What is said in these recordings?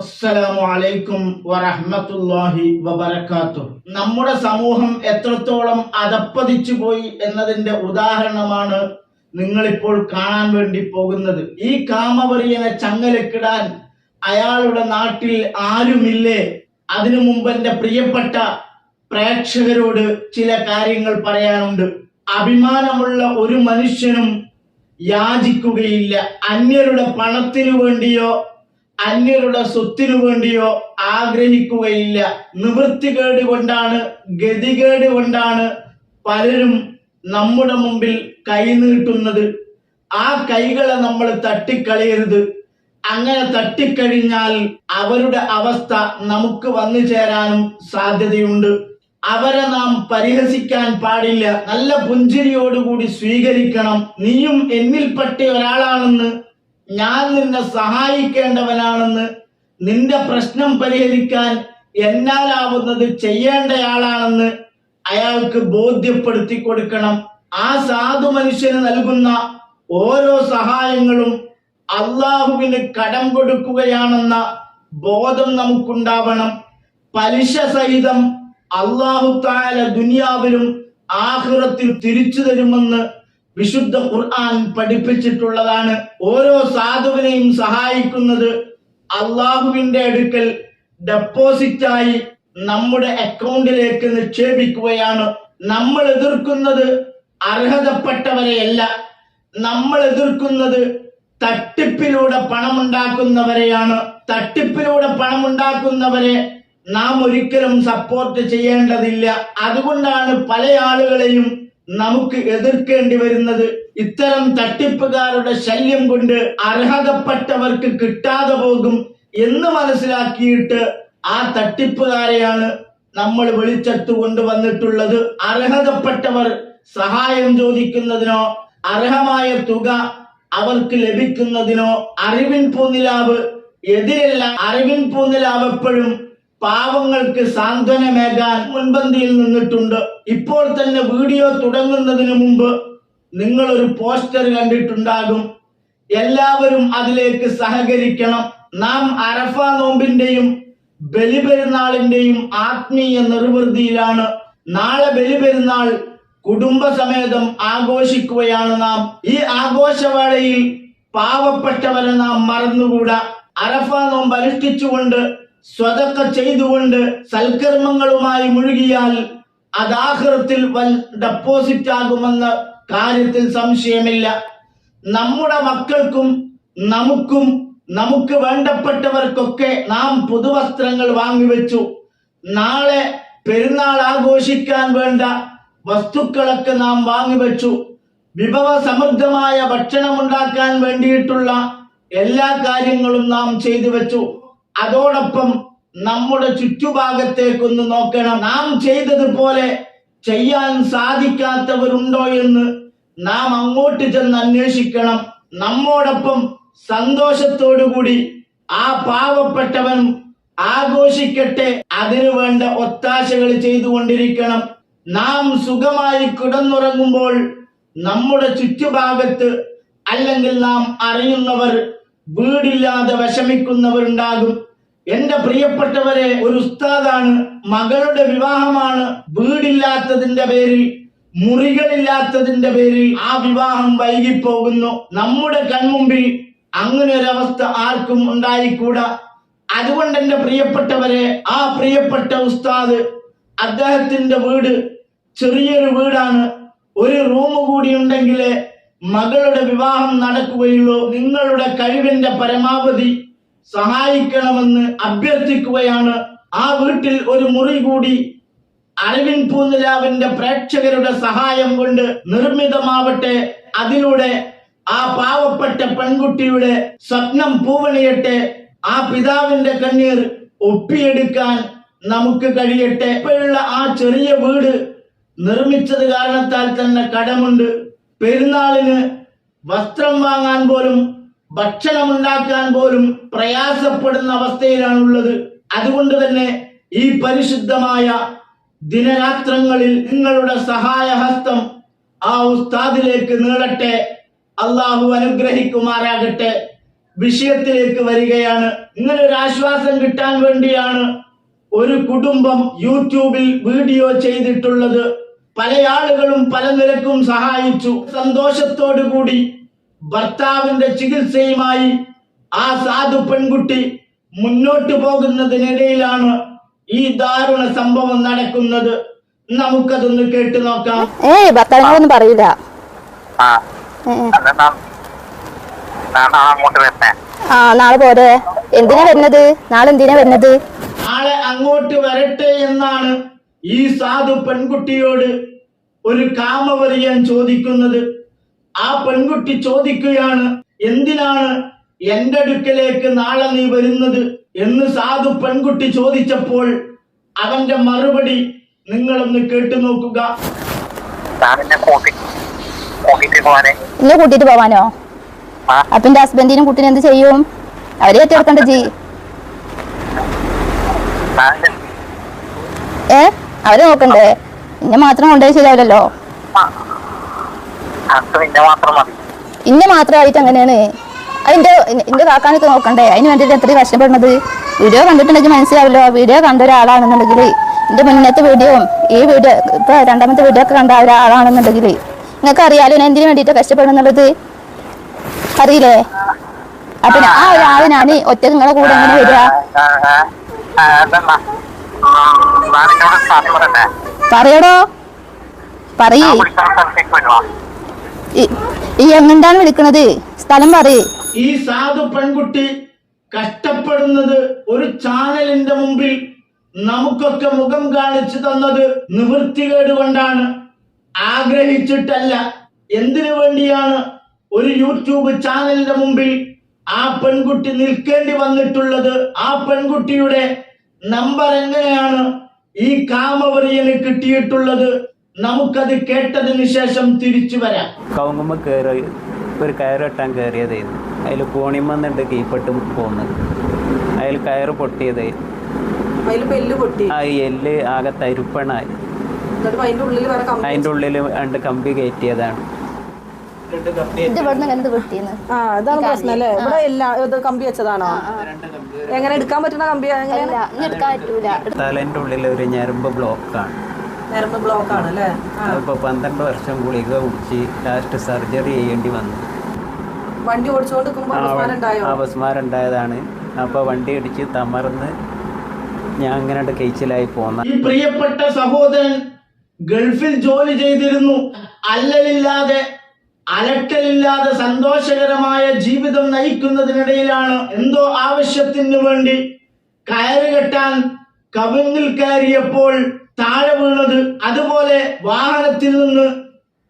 അസ്സലാമു വറഹമത്തല്ലാഹി വബറകാതുഹു. നമ്മുടെ സമൂഹം എത്രത്തോളം അതപ്പതിച്ചു പോയി എന്നതിന്റെ ഉദാഹരണമാണ് നിങ്ങളിപ്പോൾ കാണാൻ വേണ്ടി പോകുന്നത്. ഈ കാമവറിയനെ ചങ്ങലക്കിടാൻ അയാളുടെ നാട്ടിൽ ആരുമില്ലേ? അതിനു മുമ്പ് എന്റെ പ്രിയപ്പെട്ട പ്രേക്ഷകരോട് ചില കാര്യങ്ങൾ പറയാനുണ്ട്. അഭിമാനമുള്ള ഒരു മനുഷ്യനും യാചിക്കുകയില്ല. അന്യരുടെ പണത്തിനു വേണ്ടിയോ അന്യരുടെ സ്വത്തിനു വേണ്ടിയോ ആഗ്രഹിക്കുകയില്ല. നിവൃത്തി കൊണ്ടാണ് ഗതികേട് കൊണ്ടാണ് പലരും നമ്മുടെ മുമ്പിൽ കൈ നീട്ടുന്നത്. ആ കൈകളെ നമ്മൾ തട്ടിക്കളയരുത്. അങ്ങനെ തട്ടിക്കഴിഞ്ഞാൽ അവരുടെ അവസ്ഥ നമുക്ക് വന്നു ചേരാനും സാധ്യതയുണ്ട്. അവരെ നാം പരിഹസിക്കാൻ പാടില്ല. നല്ല പുഞ്ചിരിയോടുകൂടി സ്വീകരിക്കണം. നീയും എന്നിൽപ്പെട്ട ഒരാളാണെന്ന് ഞാൻ നിന്നെ സഹായിക്കേണ്ടവനാണെന്ന് നിന്റെ പ്രശ്നം പരിഹരിക്കാൻ എന്നാലാവുന്നത് ചെയ്യേണ്ടയാളാണെന്ന് അയാൾക്ക് ബോധ്യപ്പെടുത്തി കൊടുക്കണം. ആ സാധു മനുഷ്യന് നൽകുന്ന ഓരോ സഹായങ്ങളും അള്ളാഹുവിന് കടം കൊടുക്കുകയാണെന്ന ബോധം നമുക്കുണ്ടാവണം. പലിശ സഹിതം അള്ളാഹു താല ദുനിയാവിലും ആഹ്റത്തിൽ തിരിച്ചു തരുമെന്ന് വിശുദ്ധ ഖുർആൻ പഠിപ്പിച്ചിട്ടുള്ളതാണ്. ഓരോ സാധുവിനെയും സഹായിക്കുന്നത് അള്ളാഹുവിന്റെ അടുക്കൽ ഡെപ്പോസിറ്റായി നമ്മുടെ അക്കൗണ്ടിലേക്ക് നിക്ഷേപിക്കുകയാണ്. നമ്മൾ എതിർക്കുന്നത് അർഹതപ്പെട്ടവരെയല്ല. നമ്മൾ എതിർക്കുന്നത് തട്ടിപ്പിലൂടെ പണമുണ്ടാക്കുന്നവരെയാണ്. തട്ടിപ്പിലൂടെ പണമുണ്ടാക്കുന്നവരെ നാം ഒരിക്കലും സപ്പോർട്ട് ചെയ്യേണ്ടതില്ല. അതുകൊണ്ടാണ് പല ആളുകളെയും നമുക്ക് എതിർക്കേണ്ടി വരുന്നത് ഇത്തരം തട്ടിപ്പുകാരുടെ ശല്യം കൊണ്ട് അർഹതപ്പെട്ടവർക്ക് കിട്ടാതെ പോകും എന്ന് മനസ്സിലാക്കിയിട്ട് ആ തട്ടിപ്പുകാരെയാണ് നമ്മൾ വെളിച്ചത്ത് കൊണ്ടുവന്നിട്ടുള്ളത്. അർഹതപ്പെട്ടവർ സഹായം ചോദിക്കുന്നതിനോ അർഹമായ തുക അവർക്ക് ലഭിക്കുന്നതിനോ അറിവിൻ പൂനിലാവ് എതിരല്ല അറിവിൻ പൂനിലാവ് എപ്പോഴും പാവങ്ങൾക്ക് സാന്ത്വനമേകാൻ മുൻപന്തിയിൽ നിന്നിട്ടുണ്ട്. ഇപ്പോൾ തന്നെ വീഡിയോ തുടങ്ങുന്നതിന് മുമ്പ് നിങ്ങൾ ഒരു പോസ്റ്റർ കണ്ടിട്ടുണ്ടാകും. എല്ലാവരും അതിലേക്ക് സഹകരിക്കണം. നാം അറഫ നോമ്പിന്റെയും ബലിപെരുന്നാളിന്റെയും ആത്മീയ നിർവൃതിയിലാണ്. നാളെ ബലിപെരുന്നാൾ കുടുംബസമേതം ആഘോഷിക്കുകയാണ് നാം. ഈ ആഘോഷവേളയിൽ പാവപ്പെട്ടവരെ നാം മറന്നുകൂടാ. അറഫ നോമ്പ് അനുഷ്ഠിച്ചുകൊണ്ട് സ്വതക്ക ചെയ്തുകൊണ്ട് സൽക്കർമ്മങ്ങളുമായി മുഴുകിയാൽ അതാഹൃത്തിൽ വൻ ഡെപ്പോസിറ്റ് ആകുമെന്ന കാര്യത്തിൽ സംശയമില്ല. നമ്മുടെ മക്കൾക്കും നമുക്കും നമുക്ക് വേണ്ടപ്പെട്ടവർക്കൊക്കെ നാം പുതുവസ്ത്രങ്ങൾ വാങ്ങിവെച്ചു. നാളെ പെരുന്നാൾ ആഘോഷിക്കാൻ വേണ്ട വസ്തുക്കളൊക്കെ നാം വാങ്ങിവെച്ചു. വിഭവ സമൃദ്ധമായ ഭക്ഷണം ഉണ്ടാക്കാൻ വേണ്ടിയിട്ടുള്ള എല്ലാ കാര്യങ്ങളും നാം ചെയ്തു വെച്ചു അതോടൊപ്പം നമ്മുടെ ചുറ്റുഭാഗത്തേക്കൊന്ന് നോക്കണം. നാം ചെയ്തതുപോലെ ചെയ്യാൻ സാധിക്കാത്തവരുണ്ടോ എന്ന് നാം അങ്ങോട്ട് ചെന്ന് അന്വേഷിക്കണം. നമ്മോടൊപ്പം സന്തോഷത്തോടുകൂടി ആ പാവപ്പെട്ടവൻ ആഘോഷിക്കട്ടെ. അതിനു വേണ്ട ഒത്താശകൾ ചെയ്തുകൊണ്ടിരിക്കണം. നാം സുഖമായി കിടന്നുറങ്ങുമ്പോൾ നമ്മുടെ ചുറ്റുഭാഗത്ത് അല്ലെങ്കിൽ നാം അറിയുന്നവർ വീടില്ലാതെ വിഷമിക്കുന്നവരുണ്ടാകും. എന്റെ പ്രിയപ്പെട്ടവരെ ഒരു ഉസ്താദാണ്. മകളുടെ വിവാഹമാണ് വീടില്ലാത്തതിന്റെ പേരിൽ മുറികളില്ലാത്തതിന്റെ പേരിൽ ആ വിവാഹം വൈകിപ്പോകുന്നു. നമ്മുടെ കൺമുമ്പിൽ അങ്ങനെ ഒരവസ്ഥ ആർക്കും ഉണ്ടായിക്കൂടാ. അതുകൊണ്ട് എന്റെ പ്രിയപ്പെട്ടവരെ ആ പ്രിയപ്പെട്ട ഉസ്താദ് അദ്ദേഹത്തിന്റെ വീട് ചെറിയൊരു വീടാണ്. ഒരു റൂം കൂടി ഉണ്ടെങ്കിലേ മകളുടെ വിവാഹം നടക്കുകയുള്ളൂ. നിങ്ങളുടെ കഴിവിന്റെ പരമാവധി സഹായിക്കണമെന്ന് അഭ്യർത്ഥിക്കുകയാണ്. ആ വീട്ടിൽ ഒരു മുറി കൂടി അരവിൻ പൂനിലാവിന്റെ പ്രേക്ഷകരുടെ സഹായം കൊണ്ട് നിർമ്മിതമാവട്ടെ. അതിലൂടെ ആ പാവപ്പെട്ട പെൺകുട്ടിയുടെ സ്വപ്നം പൂവണിയട്ടെ. ആ പിതാവിന്റെ കണ്ണീർ ഒപ്പിയെടുക്കാൻ നമുക്ക് കഴിയട്ടെ. ഇപ്പോഴുള്ള ആ ചെറിയ വീട് നിർമ്മിച്ചത് കാരണത്താൽ തന്നെ കടമുണ്ട്. പെരുന്നാളിന് വസ്ത്രം വാങ്ങാൻ പോലും ഭക്ഷണം ഉണ്ടാക്കാൻ പോലും പ്രയാസപ്പെടുന്ന അവസ്ഥയിലാണുള്ളത്. അതുകൊണ്ട് തന്നെ ഈ പരിശുദ്ധമായ ദിനരാത്രങ്ങളിൽ നിങ്ങളുടെ സഹായഹസ്തം ആ ഉസ്താദിലേക്ക് നീളട്ടെ അള്ളാഹു അനുഗ്രഹിക്കുമാറാകട്ടെ. വിഷയത്തിലേക്ക് വരികയാണ്. ഇങ്ങനെ ആശ്വാസം കിട്ടാൻ വേണ്ടിയാണ് ഒരു കുടുംബം യൂട്യൂബിൽ വീഡിയോ ചെയ്തിട്ടുള്ളത്. പല ആളുകളും പല നിരക്കും സഹായിച്ചു. സന്തോഷത്തോടു കൂടി ഭർത്താവിന്റെ ചികിത്സയുമായി ആ സാധു പെൺകുട്ടി മുന്നോട്ട് പോകുന്നതിനിടയിലാണ് ഈ ദാരുണ സംഭവം നടക്കുന്നത്. നമുക്കതൊന്ന് കേട്ടു നോക്കാം. ഏയ് ഭർത്താവിനോടൊന്നും പറയില്ല. ആ. ഏ, ഭർത്താവിനൊന്നും പറയില്ല ആ നാളെ പോരെ. എന്തിനാ വരുന്നത്? നാളെ എന്തിനാ വരുന്നത്? നാളെ അങ്ങോട്ട് വരട്ടെ എന്നാണ് ഈ സാധു പെൺകുട്ടിയോട് ഒരു കാമവറിയൻ ചോദിക്കുന്നത്. ആ പെൺകുട്ടി ചോദിക്കുകയാണ് എന്തിനാണ് എന്റെ അടുക്കലേക്ക് നാളെ നീ വരുന്നത്? എന്ന് സാധു പെൺകുട്ടി ചോദിച്ചപ്പോൾ അവന്റെ മറുപടി നിങ്ങളൊന്ന് കേട്ടു നോക്കുക. എന്നെ കൂട്ടി കൂട്ടിട്ട് പോവാനെ. അപ്പൊ എന്റെ ഹസ്ബൻഡിനും കുട്ടിനും എന്ത് ചെയ്യും? അവരെ ഏറ്റെടുക്കണ്ട ജി അവരെ നോക്കണ്ടേ ഇന്നെ മാത്രം കൊണ്ടുപോയി ശരിയാവില്ലല്ലോ പിന്നെ മാത്രം ആയിട്ട് ഇന്നെ മാത്രമായിട്ട് അങ്ങനെയാണ് അതിന്റെ എന്റെ കാക്കാനൊക്കെ നോക്കണ്ടേ അതിന് വേണ്ടിട്ട് എത്ര കഷ്ടപ്പെടുന്നത് വീഡിയോ കണ്ടിട്ടുണ്ടെങ്കിൽ മനസ്സിലാവല്ലോ വീഡിയോ കണ്ട ഒരാളാണെന്നുണ്ടെങ്കിൽ എന്റെ മുന്നത്തെ വീഡിയോയും ഈ വീഡിയോ ഇപ്പൊ രണ്ടാമത്തെ വീഡിയോ ഒക്കെ കണ്ട ഒരാളാണെന്നുണ്ടെങ്കിൽ നിങ്ങൾക്ക് അറിയാലോ ഞാൻ എന്തിനു വേണ്ടിയിട്ട് കഷ്ടപ്പെടുന്നുള്ളത് അറിയില്ലേ അപ്പൊ ആ ഒരാളെ ഞാൻ ഒറ്റ നിങ്ങളെ കൂടെ എങ്ങനെ വരിക പറയടോ. പറയേ. ഈ എങ്ങണ്ടാണ് വിളിക്കണത്? സ്ഥലം പറയേ. ഈ സാധു പെൺകുട്ടി കഷ്ടപ്പെടുന്നത് ഒരു ചാനലിന്റെ മുമ്പിൽ നമുക്കൊക്കെ മുഖം കാണിച്ചു തന്നത് നിവൃത്തികേട് കൊണ്ടാണ്. ആഗ്രഹിച്ചിട്ടല്ല. എന്തിനു വേണ്ടിയാണ് ഒരു യൂട്യൂബ് ചാനലിന്റെ മുമ്പിൽ ആ പെൺകുട്ടി നിൽക്കേണ്ടി വന്നിട്ടുള്ളത്? ആ പെൺകുട്ടിയുടെ നമ്പർ എങ്ങനെയാണ് ഈ കാമവറിയന് കിട്ടിയിട്ടുള്ളത്? നമുക്കത് കേട്ടതിന് ശേഷം തിരിച്ചു വരാം. കൗങ്ങമ്മ കയറി ഒരു കയറ് കെട്ടാൻ കയറിയതായിരുന്നു അതിൽ കോണിമന്നുണ്ട് കീപ്പെട്ടും പോകുന്നത് അതിൽ കയറ് പൊട്ടിയതായിരുന്നു അതിൽ പെല്ല് പൊട്ടി. ആ എല്ല് ആകെ തരിപ്പണായി. അതിന്റെ ഉള്ളിൽ രണ്ട് കമ്പി കയറ്റിയതാണ്. ഇത് ഇവിടുന്ന് എന്ത് കിട്ടിയെന്ന് ആ ഇതാണ് പ്രശ്നം അല്ലേ? ഇവിടെ എല്ലാം ഇത് കമ്പി വെച്ചതാണോ? എങ്ങനെ എടുക്കാൻ പറ്റുന്ന കമ്പി എങ്ങനെ അല്ല ഇനി എടുക്കാൻ പറ്റൂല. തലേന്റെ ഉള്ളിൽ ഒരു ഞരമ്പ് ബ്ലോക്കാണ്. നരമ്പ് ബ്ലോക്ക് ആണ് അല്ലേ? ആ. പന്ത്രണ്ട് വർഷം ഗുളിക കുടിച്ച് ലാസ്റ്റ് സർജറി ചെയ്യേണ്ടി വന്നു. വണ്ടി ഓടിച്ചുകൊണ്ട് അപസ്മാരം ഉണ്ടായതാണ് അപ്പോൾ വണ്ടി ഇടിച്ച് തമർന്ന് ഞാൻ അങ്ങനെ കഴിച്ചിലായി പോന്ന ഈ പ്രിയപ്പെട്ട സഹോദരൻ ഗൾഫിൽ ജോലി ചെയ്തിരുന്നു. അല്ലലില്ലാതെ അലട്ടലില്ലാതെ സന്തോഷകരമായ ജീവിതം നയിക്കുന്നതിനിടയിലാണ് എന്തോ ആവശ്യത്തിന് വേണ്ടി കയറ് കെട്ടാൻ കവിങ്ങിൽ കയറിയപ്പോൾ താഴെ വീണത്. അതുപോലെ വാഹനത്തിൽ നിന്ന്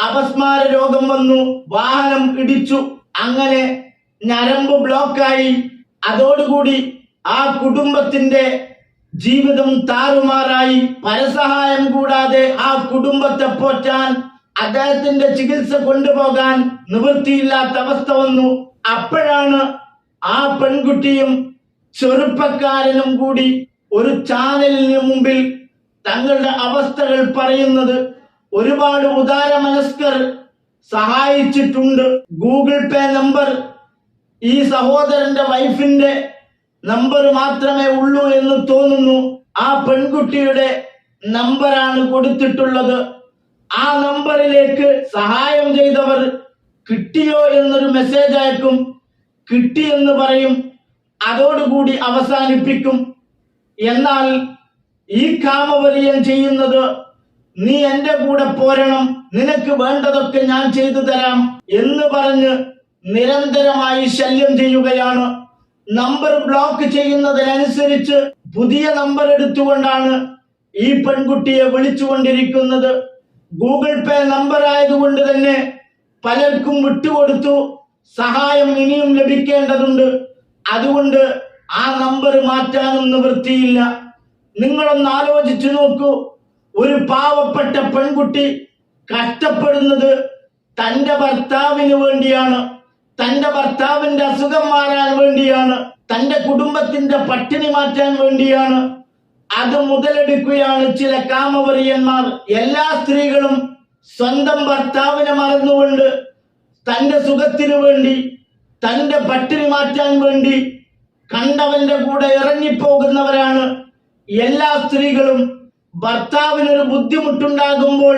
അപസ്മാര രോഗം വന്നു. വാഹനം ഇടിച്ചു. അങ്ങനെ ഞരമ്പ് ബ്ലോക്കായി അതോടുകൂടി ആ കുടുംബത്തിന്റെ ജീവിതം താറുമാറായി. പരസഹായം കൂടാതെ ആ കുടുംബത്തെ പോറ്റാൻ അദ്ദേഹത്തിന്റെ ചികിത്സ കൊണ്ടുപോകാൻ നിവൃത്തിയില്ലാത്ത അവസ്ഥ വന്നു. അപ്പോഴാണ് ആ പെൺകുട്ടിയും ചെറുപ്പക്കാരനും കൂടി ഒരു ചാനലിന് മുമ്പിൽ തങ്ങളുടെ അവസ്ഥകൾ പറയുന്നത് ഒരുപാട് ഉദാര മനസ്കർ സഹായിച്ചിട്ടുണ്ട്. ഗൂഗിൾ പേ നമ്പർ ഈ സഹോദരന്റെ വൈഫിന്റെ നമ്പർ മാത്രമേ ഉള്ളൂ എന്ന് തോന്നുന്നു. ആ പെൺകുട്ടിയുടെ നമ്പറാണ് കൊടുത്തിട്ടുള്ളത്. ആ നമ്പറിലേക്ക് സഹായം ചെയ്തവർ കിട്ടിയോ എന്നൊരു മെസ്സേജ് അയക്കും. കിട്ടി എന്ന് പറയും. അതോടുകൂടി അവസാനിപ്പിക്കും. എന്നാൽ ഈ കാമവലിയൻ ചെയ്യുന്നത് നീ എന്റെ കൂടെ പോരണം. നിനക്ക് വേണ്ടതൊക്കെ ഞാൻ ചെയ്തു തരാം എന്ന് പറഞ്ഞ് നിരന്തരമായി ശല്യം ചെയ്യുകയാണ്. നമ്പർ ബ്ലോക്ക് ചെയ്യുന്നതിനനുസരിച്ച് പുതിയ നമ്പർ എടുത്തുകൊണ്ടാണ് ഈ പെൺകുട്ടിയെ വിളിച്ചുകൊണ്ടിരിക്കുന്നത്. ഗൂഗിൾ പേ നമ്പർ ആയതുകൊണ്ട് തന്നെ പലർക്കും വിട്ടുകൊടുത്തു. സഹായം ഇനിയും ലഭിക്കേണ്ടതുണ്ട്. അതുകൊണ്ട് ആ നമ്പർ മാറ്റാനും നിവൃത്തിയില്ല. നിങ്ങളൊന്ന് ആലോചിച്ചു നോക്കൂ. ഒരു പാവപ്പെട്ട പെൺകുട്ടി കഷ്ടപ്പെടുന്നത് തന്റെ ഭർത്താവിന് വേണ്ടിയാണ്. തന്റെ ഭർത്താവിന്റെ അസുഖം മാറാൻ വേണ്ടിയാണ്. തന്റെ കുടുംബത്തിന്റെ പട്ടിണി മാറ്റാൻ വേണ്ടിയാണ്. അത് മുതലെടുക്കുകയാണ് ചില കാമവറിയന്മാർ. എല്ലാ സ്ത്രീകളും സ്വന്തം ഭർത്താവിനെ മറന്നുകൊണ്ട് തന്റെ സുഖത്തിനു വേണ്ടി തന്റെ പട്ടിണി മാറ്റാൻ വേണ്ടി കണ്ടവന്റെ കൂടെ ഇറങ്ങിപ്പോകുന്നവരാണ് എല്ലാ സ്ത്രീകളും. ഭർത്താവിനൊരു ബുദ്ധിമുട്ടുണ്ടാകുമ്പോൾ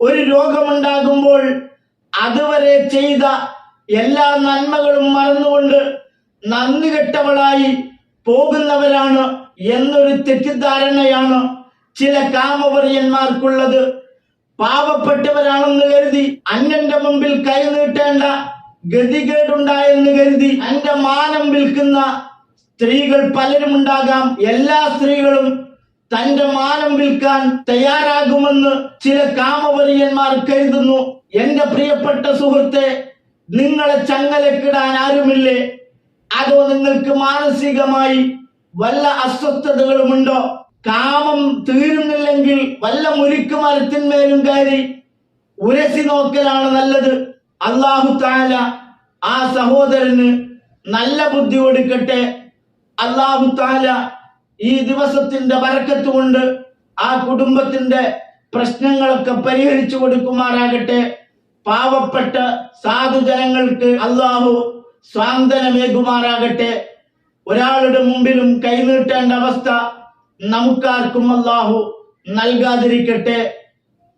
ഒരു രോഗമുണ്ടാകുമ്പോൾ അതുവരെ ചെയ്ത എല്ലാ നന്മകളും മറന്നുകൊണ്ട് നന്ദി കെട്ടവളായി പോകുന്നവരാണ് എന്നൊരു തെറ്റിദ്ധാരണയാണ് ചില കാമപര്യന്മാർക്കുള്ളത്. പാവപ്പെട്ടവരാണെന്ന് കരുതി അന്യന്റെ മുമ്പിൽ കൈനീട്ടേണ്ട ഗതികേടുണ്ടായെന്ന് കരുതി അന്റെ മാനം വിൽക്കുന്ന സ്ത്രീകൾ പലരും ഉണ്ടാകാം. എല്ലാ സ്ത്രീകളും തന്റെ മാനം വിൽക്കാൻ തയ്യാറാകുമെന്ന് ചില കാമവര്യന്മാർ കരുതുന്നു. എന്റെ പ്രിയപ്പെട്ട സുഹൃത്തെ നിങ്ങളെ ചങ്ങലക്കിടാൻ ആരുമില്ലേ? അതോ നിങ്ങൾക്ക് മാനസികമായി വല്ല അസ്വസ്ഥതകളുമുണ്ടോ? കാമം തീരുന്നില്ലെങ്കിൽ വല്ല മുരിക്ക് മരത്തിന്മേലും കയറി ഉരസി നോക്കലാണ് നല്ലത്. അള്ളാഹു താല ആ സഹോദരന് നല്ല ബുദ്ധി കൊടുക്കട്ടെ. അള്ളാഹു താല ഈ ദിവസത്തിന്റെ വരക്കത്ത് കൊണ്ട് ആ കുടുംബത്തിന്റെ പ്രശ്നങ്ങളൊക്കെ പരിഹരിച്ചു കൊടുക്കുമാറാകട്ടെ. പാവപ്പെട്ട സാധുജനങ്ങൾക്ക് അള്ളാഹു സ്വാന്തനമേകുമാറാകട്ടെ. ഒരാളുടെ മുമ്പിലും കൈനീട്ടേണ്ട അവസ്ഥ നമുക്കാർക്കും അല്ലാഹു നൽകാതിരിക്കട്ടെ.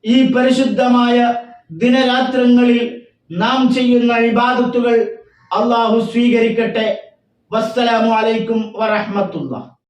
ഈ പരിശുദ്ധമായ ദിനരാത്രങ്ങളിൽ നാം ചെയ്യുന്ന ഇബാദത്തുകൾ അള്ളാഹു സ്വീകരിക്കട്ടെ. വസ്സലാമു അലൈക്കും വറഹ്മത്തുള്ളാഹി.